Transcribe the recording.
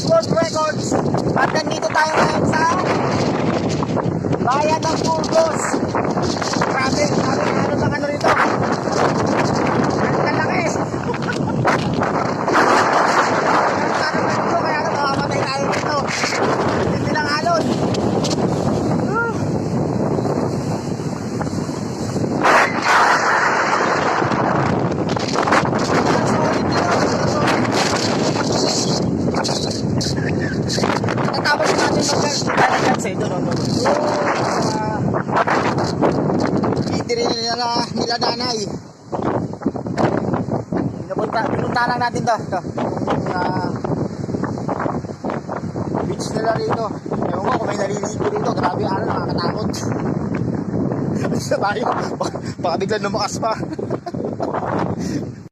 Guinness World Records. At nandito tayo ngayon sa Bayan ng Burgos. Natin mag-lalagyan sa ito, no? Itiri nila nila nanay. Pinapunta, pinunta lang natin to. Ito. Uh, beach nila rito. Ewan ko kung may naliligo rito. Grabe ano, nakakatakot. Sa tayo. Baka biglang lumakas pa.